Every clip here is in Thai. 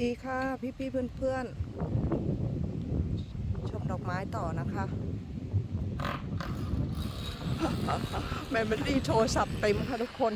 ดีค่ะพี่พี่เพื่อนเพื่อนชมดอกไม้ต่อนะคะ แมมเบอรี่โทรศัพท์เต็มค่ะทุกคน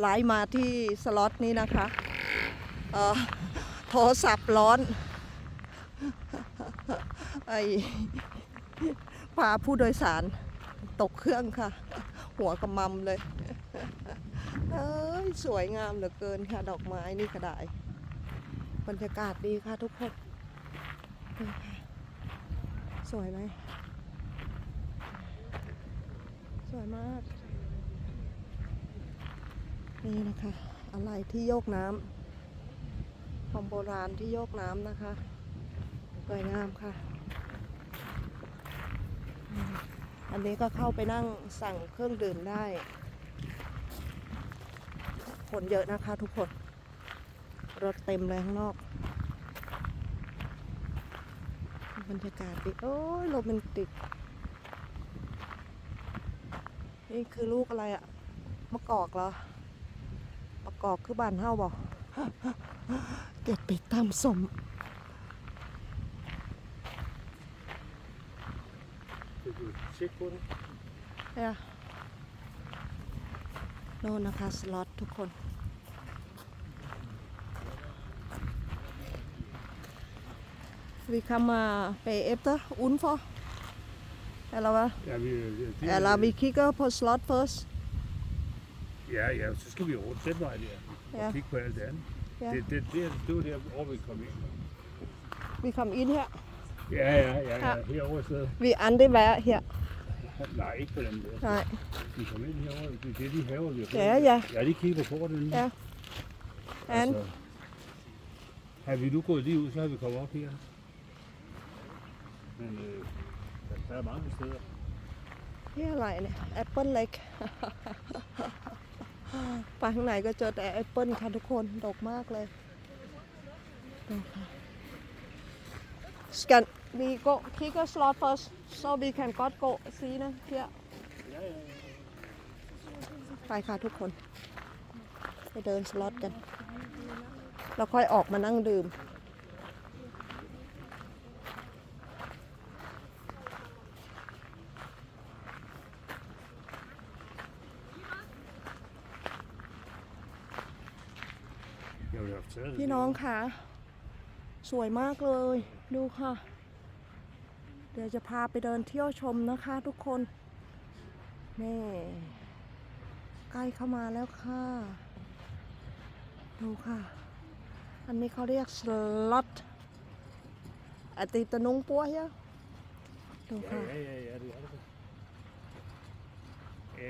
ไลฟ์มาที่สล็อตนี้นะคะเออโทรศัพท์ร้อนไอพาผู้โดยสารตกเครื่องค่ะ หัวกระมำเลย ยสวยงามเหลือเกินค่ะ ดอกไม้นี่ก็ได้บรรยากาศดีค่ะทุกคนสวยไหม สวยมาก นี่นะคะ อะไรที่โยกน้ำของโบราณที่โยกน้ำนะคะ สวยงามค่ะ อันนี้ก็เข้าไปนั่งสั่งเครื่องดื่มได้ คนเยอะนะคะทุกคน รถเต็มเลยข้างนอก บรรยากาศดีโอ้ยโรแมนติก นี่คือลูกอะไรอะมะกอกเหรอมะกอกคือบานเฮาบอกเก็บไปตามสม Vil du tjekke på det? เนี่ย โน่นนะคะสล็อตทุกคน Vi kommer bagefter udenfor. Eller hvad? Ja, vi, det, Eller vi kigger på slot først. ja, ja, så skal vi rundt den vej der. Ja. Og kigge på alt det andet. Ja. Det, det, det, det var der, hvor vi kom ind. Vi kom ind her. Ja, ja, ja, Ja. ja. herovre i stedet. Vi andre være her. Nej, ikke på den der. Nej. Vi kom ind herovre. Det, det er de haver, vi har fået. Ja, ja. Jeg har lige kigget på kortet. Ja. And Altså, har vi nu gået lige ud, så har vi kommet op her. Men øh, der, der er mange steder. นี่อะไรเนี่ยแอปเปิลเล็ก ไปข้างในก็เจอแต่แอปเปิลค่ะทุกคนดกมากเลยดูค่ะ Skal vi gå kigge slot først så vi kan godt gå sige det her Ja, ja, ja. ไปค่ะทุกคน ไปเดินสล็อตกัน แล้วค่อยออกมานั่งดื่ม Jeg vil have taget det. พี่น้องค่ะสวยมากเลย ดูค่ะ เดี๋ยวจะพาไปเดินเที่ยวชมนะคะทุกคน นี่ ใกล้เข้ามาแล้วค่ะ ดูค่ะ อันนี้เขาเรียกสล็อตอติตนุงปัวเฮียดูค่ะ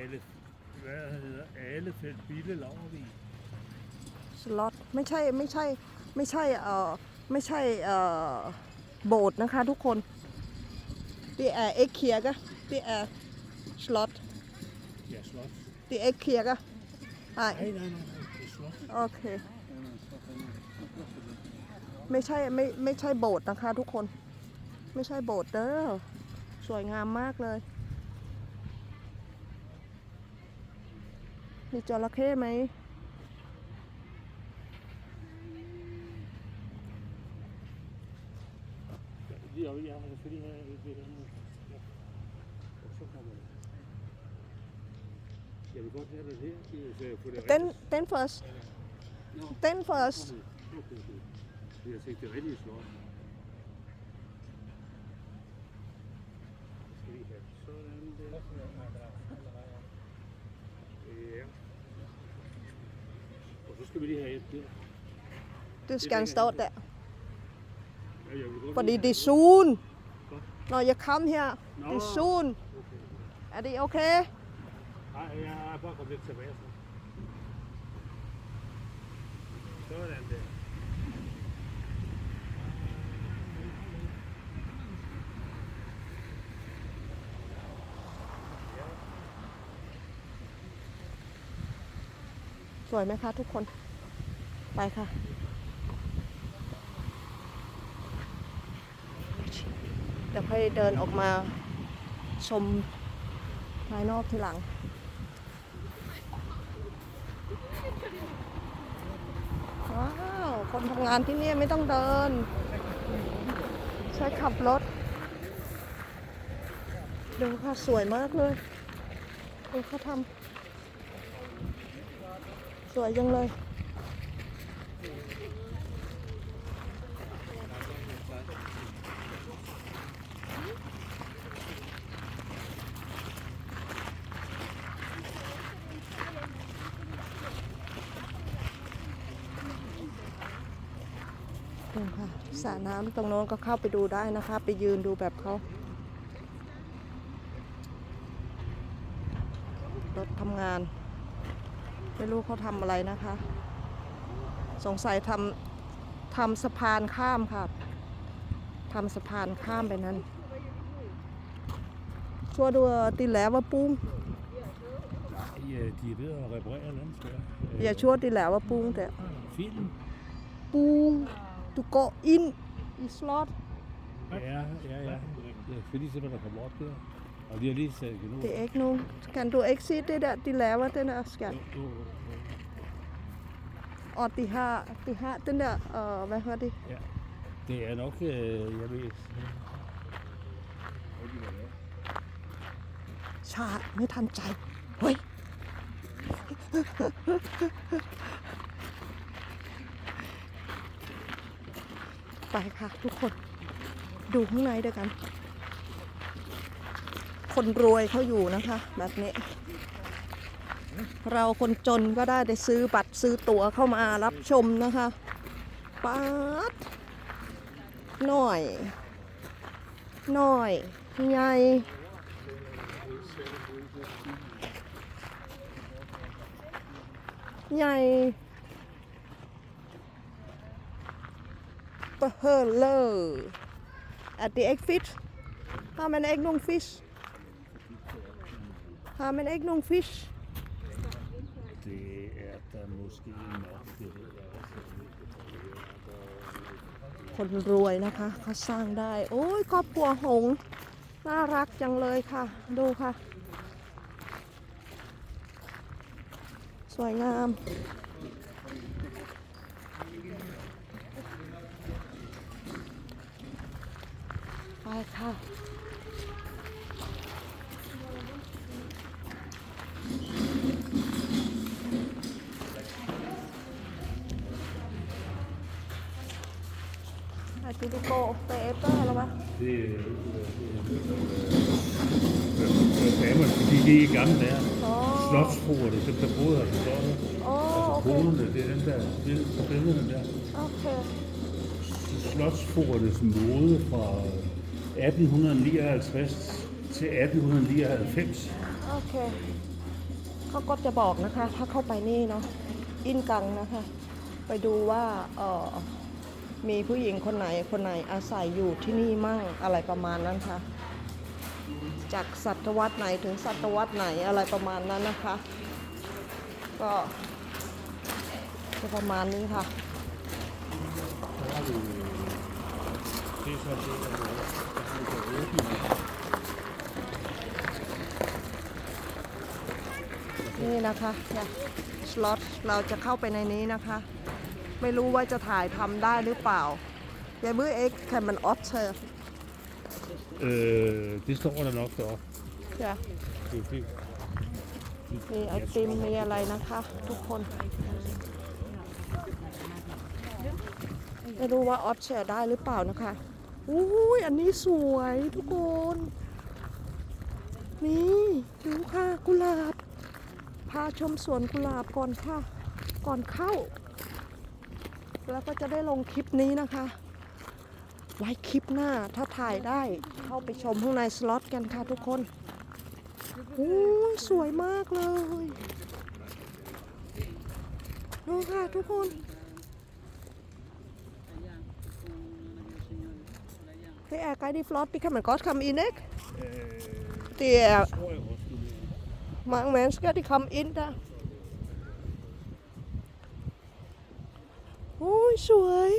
Elf, elf Bille Lavervig. สล็อตไม่ใช่ไม่ใช่ไม่ใช่เอ่อไม่ใช่เอ่อโบสถ์นะคะทุกคน Det er ikke kirke det er slot Ja, slot. Det er ikke kirker nej Nej, nej, nej, nej, det er slot. โอเคไม่ใช่ไม่ไม่ใช่โบสถ์นะคะทุกคน ไม่ใช่โบสถ์เด้อสวยงามมากเลย มีจระเข้ไหม Ja. Og så kommer det. Jeg vil godt have det her, så jeg får det Den, den først. Den først. Okay, okay, okay. Har set det rigtige der. Ja. Og så skal vi lige have et der. Det skal stå der. Ja, jeg vil godt Fordi lige det er have soon. Når jeg kom her, det er Nå. soon. Okay. Er det okay? Nej, jeg er bare kommet lidt tilbage. Så. Sådan der. สวยไหมคะทุกคน ไปค่ะ ดี๋ยวค่อยเดินออกมาชมภายนอกทีหลัง ว้าว คนทำงานที่นี่ไม่ต้องเดิน ใช้ขับรถ ดูค่ะ สวยมากเลยดูเขาทำสวยจังเลย ดูค่ะ สระน้ำตรงโน้นก็เข้าไปดูได้นะคะ ไปยืนดูแบบเขารถทำงาน ไม่รู้เขาทำอะไรนะคะ สงสัยทำทำสะพานข้ามค่ะทำสะพานข้ามไปนั้นชัวร์ดูตีแล้วว่าปุ้ง Nej, øh, de er ved at reparere et eller andet sted. อย่าชัวร์ตีแล้วว่าปุ้งแต่ Film? ปุ้ งตุโกอินอีสลอต Ja, ja, ja. Det er fordi, så der kommer op der. Og de har lige sat nu. Det er ikke nogen. Kan du ikke se det der, de laver, den der skat? Og de har, de har den der, uh, hvad hedder det? Det er nok, øh, jeg ved... ชาไม่ทันใจ เฮ้ย ไปค่ะ ทุกคน ดูข้างในด้วยกัน คนรวยเขาอยู่นะคะ แบบนี้ เราคนจนก็ได้ได้ซื้อบัตรซื้อตั๋วเข้ามารับชมนะคะป๊าดหน่อยหน่อยใหญ่ใหญ่ เปอร์เฮอร์เลอร์ at the egg fish how many egg nung fish how many egg nung fish Det er der måske nok, det ved jeg også. คนรวยนะคะเขาสร้างได้ โอ้ยครอบครัวหงส์น่ารักจังเลยค่ะ ดูค่ะ สวยงาม ค่ะ อาจิติโกเปเปอร์แล้ววะ Det er øh, damer, fordi de er gamle der. อ๋อ Slotsfruerne, dem der boede her, forstår du? อ๋อ โอเค Konerne, det er den der billede på billederne der. โอเค Slotsfruernes mode fra 1859 til 1899. โอเคเขาก็จะบอกนะคะ ถ้าเข้าไปนี่เนาะอินกังนะคะ ไปดูว่าเออมีผู้หญิงคนไหนคนไหนอาศัยอยู่ที่นี่มั่งอะไรประมาณนั้นค่ะ จากศตวรรษไหนถึงศตวรรษไหนอะไรประมาณนั้นนะคะ ก็จะประมาณนี้ค่ะ Det er så det, der er der er åbent. นี่นะคะเนี่ยสล็อตเราจะเข้าไปในนี้นะคะ ไม่รู้ว่าจะถ่ายทำได้หรือเปล่าเยบื้อเอ็กแคมันออฟเชอร์ Øh, det står der nok deroppe. จ้ะ Det er fint. มีไอติมมีอะไรนะคะ ทุกคน ไม่รู้ว่าออฟแชร์ได้หรือเปล่านะคะ อุ้ยอันนี้สวยทุกคน นี่ดูค่ะกุหลาบ พาชมสวนกุหลาบก่อนค่ะ ก่อนเข้า แล้วก็จะได้ลงคลิปนี้นะคะ ไว้คลิปหน้าถ้าถ่ายได้เข้าไปชมข้างในสล็อตกันค่ะทุกคนโอ้ยสวยมากเลยดูค่ะทุกคน Det er rigtig flot. Det kan man godt komme ind, ikke? Øh, Det er tror jeg også, du mener. mange mennesker, de kommer ind der. โอ้ยสวย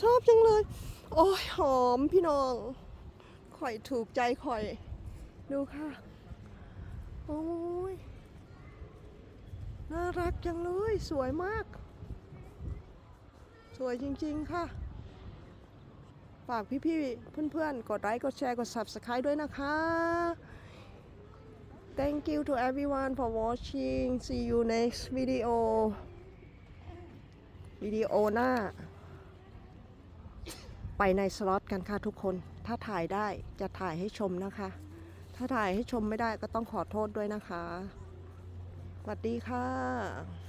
ชอบจังเลย โอ้ย หอมพี่น้องข่อยถูกใจข่อย ดูค่ะ โอ้ย น่ารักจังเลย สวยมาก สวยจริง ๆ ค่ะ ฝากพี่ๆเพื่อนๆ กดไลค์กดแชร์กด Subscribe ด้วยนะคะ Thank you to everyone for watching see you next video วิดีโอหน้า ไปในสล็อตกันค่ะทุกคน ถ้าถ่ายได้จะถ่ายให้ชมนะคะ ถ้าถ่ายให้ชมไม่ได้ก็ต้องขอโทษด้วยนะคะสวัสดีค่ะ